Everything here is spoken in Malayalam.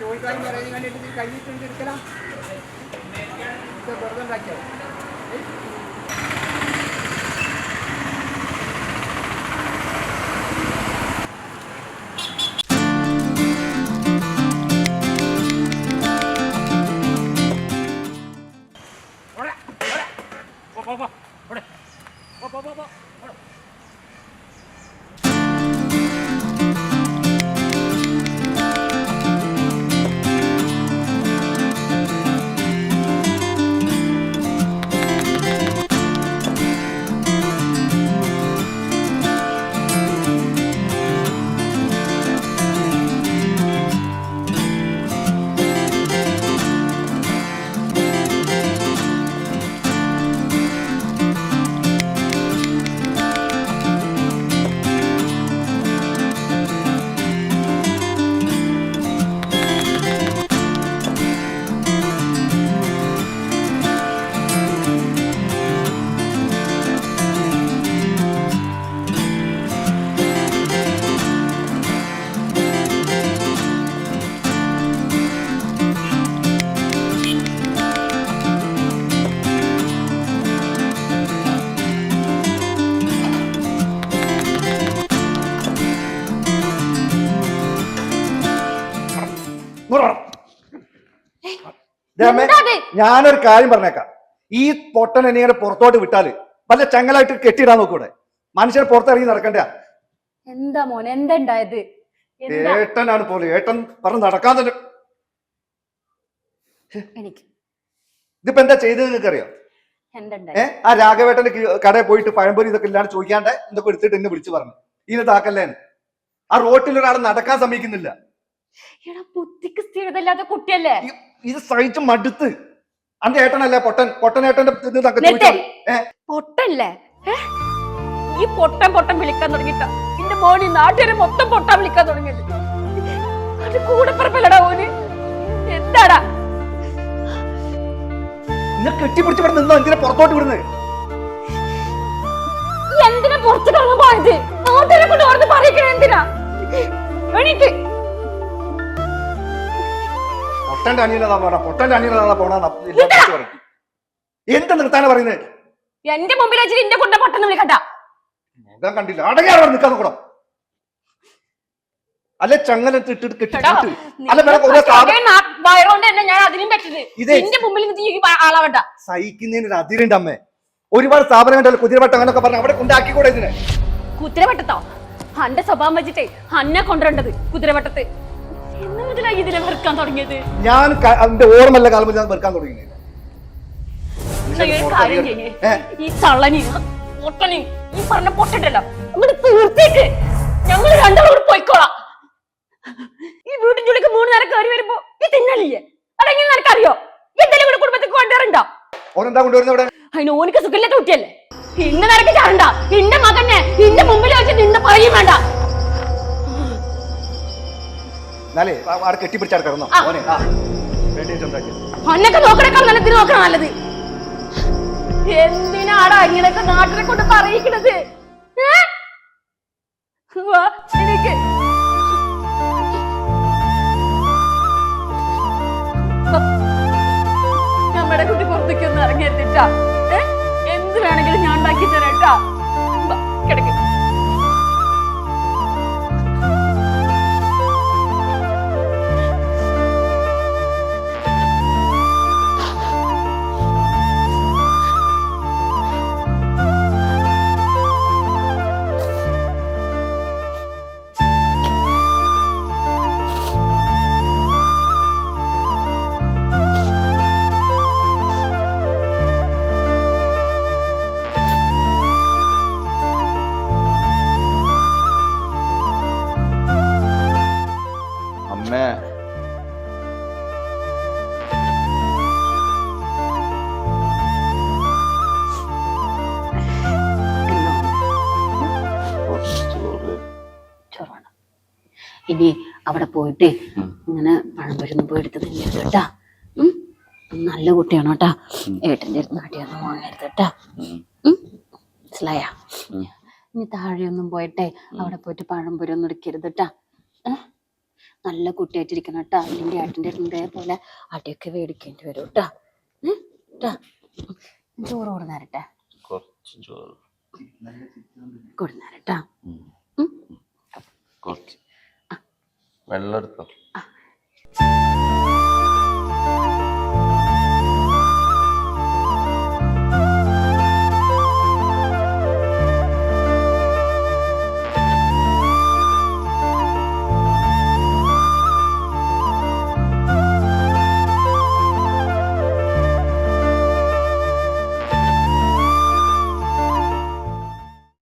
കോഴിക്കാരും പറയുന്നത് കണ്ടിട്ട് കഴിഞ്ഞിട്ടുണ്ട് എടുക്കലാ വെറുതെ ഉണ്ടാക്കിയോ? ഞാനൊരു കാര്യം പറഞ്ഞേക്കാം. ഈ പൊട്ടൻ എന്നെ പുറത്തോട്ട് വിട്ടാൽ വല്ല ചങ്ങലായിട്ട് കെട്ടിയിടാൻ നോക്കൂടെ? മനുഷ്യനെ പുറത്തിറങ്ങി നടക്കണ്ട? എന്താ മോൻ എന്തായത് ഏട്ടനാണ് പോലെ. ഏട്ടൻ പറഞ്ഞ് നടക്കാൻ തന്നെ. ഇതിപ്പോ എന്താ ചെയ്തത് നിങ്ങൾക്ക് അറിയാം ഏ ആ രാഘവേട്ടന്റെ കടയിൽ പോയിട്ട് പഴംപൊരി ഇതൊക്കെ ഇല്ലാണ്ട് ചോദിക്കാണ്ട് ഇതൊക്കെ എടുത്തിട്ട് എന്നെ വിളിച്ചു പറഞ്ഞു. ഇതിന് താക്കല്ലേന്ന് ആ റോട്ടിൽ ഒരാൾ നടക്കാൻ സമ്മതിക്കുന്നില്ല. എടാ ബുദ്ധിക്ക് സ്ഥിരതല്ലാത്ത കുട്ടിയല്ലേ? ഇത് സഹിച്ച് മടുത്ത്. അന്റെ ഏട്ടനല്ലേ പൊട്ടൻ? പൊട്ടനേട്ടന്റെ ഇത് ഇതൊക്കെ നിർത്ത്. ചോദിച്ചാ ഏ? പൊട്ടല്ലേ? ഏ? ഈ പൊട്ടൻ പൊട്ടൻ വിളിക്കാൻ തുടങ്ങിട്ട എന്റെ മോനി നാട്ടുകാരെ മൊത്തം പൊട്ടാൻ വിളിക്കാൻ തുടങ്ങിയത്. അത് കൂടെ പറപ്പല്ലടാ ഓന്. എന്താടാ? നിന്നെ കെട്ടിപ്പിടിച്ച് ഇവിടെ നിന്നോ? എന്തിനാ പുറത്തോട്ട് വിടുന്നത് ഈ എന്തിനാ പുറത്തു കടന്നു പോയത്? നാട്ടുകാരെ കൊണ്ട് പൊട്ടന്റെ അനിയനതാ പോണ പൊട്ടന്റെ അനിയനതാ പോണ എന്ത് നിർത്താനാ പറയുന്നത് എന്റെ മുമ്പിൽ വെച്ചിട്ട് എന്റെ കൂടെ പൊട്ടെന്ന് വിളിക്കണ്ട. മുഖം കണ്ടില്ല. അടങ്ങാറ് നിൽക്കാൻ നോക്കണം അല്ലെ ചങ്ങല സഹിക്കുന്നതിന് അതിരുണ്ട് അമ്മേ. ഒരുപാട് സ്ഥാപനം കണ്ടല്ലോ കുതിരവട്ടം അങ്ങനൊക്കെ പറഞ്ഞു അവിടെ കൊണ്ടാക്കി കൂടെ ഇതിനെ? കുതിരവട്ടത്തോ? അന്റെ സ്വഭാവം വെച്ചിട്ടേ അന്നെ കൊണ്ടുവരേണ്ടത് കുതിരവട്ടത്ത്. എന്ന് മുതലായി ഇതിനെ വെറുക്കാൻ തുടങ്ങിയത്? ഞാൻ അതിന്റെ ഓർമ്മല്ല കാലം ഞാൻ വെറുക്കാൻ തുടങ്ങി എന്നാ ഈ തള്ളനി പൊട്ടനി ഈ പറഞ്ഞ തീർത്തേക്ക് ഞങ്ങൾ രണ്ടാളോട് പോയിക്കോളാം. ഈ ജോലിക്ക് മൂന്ന് നേരം കയറി വരുമ്പോ ഈ തിന്നലില്ലേ അതെങ്ങനെ നിനക്കറിയോ? എന്തെങ്കിലും ഇവിടെ കുടുംബത്തിൽ കൊണ്ടുവരണ്ടോ. ഓനെന്താ കൊണ്ടുവരുന്നത് ഇവിടെ അതിന് ഓനിക്ക് സുഖമില്ലാത്ത കുട്ടിയല്ലേ? ഇന്ന നിനക്ക് ചാടണ്ട ഇന്റെ മകനെ നിന്റെ മുമ്പിൽ വെച്ച് നിന്ന് പറയും വേണ്ട. എന്നാലേ അവിടെ കെട്ടിപ്പിടിച്ചാൽ കിടന്നോ. ഓനെ ആ. വേണ്ടി ഉണ്ടാക്കി. അന്നൊക്കെ നോക്കണേക്കാൾ നല്ല ഇതിന് നോക്കണം നല്ലത്. എന്തിനാടാ നാട്ടിനെ കൊണ്ട് പറയിക്കണത്. നമ്മുടെ കുട്ടി പുറത്തേക്ക് ഒന്ന്? എന്ത് വേണമെങ്കിലും ഞാൻ ഉണ്ടാക്കി തരാട്ടാ വാ, കിടക്ക്. ഇനി അവിടെ പോയിട്ട് ഇങ്ങനെ പഴംപൊരുന്ന് പോയി എടുത്ത് തിന്നരുത് കേട്ടാ. ഉം? നല്ല കുട്ടിയാണ് കേട്ടാ. ഏട്ടന്റെ അടുത്ത് നാട്ടിയൊന്നും വാങ്ങരുത് കേട്ടാ? മനസ്സിലായ? ഇനി താഴെയൊന്നും പോയിട്ടെ അവിടെ പോയിട്ട് പഴംപൊരി ഒന്നും എടുക്കരുത് കേട്ടാ. നല്ല കുട്ടിയായിട്ടിരിക്കണം കേട്ടാ. അല്ലെങ്കിൽ ഏട്ടന്റെ അടുത്ത് ഇതേപോലെ അടിയൊക്കെ മേടിക്കേണ്ടി വരും കേട്ടാ. കേട്ടാ. ചോറ് കൊടുന്നാരട്ടെ? കൊടുന്നേരട്ടാ. കുറച്ച്. വെള്ളം എടുത്തോ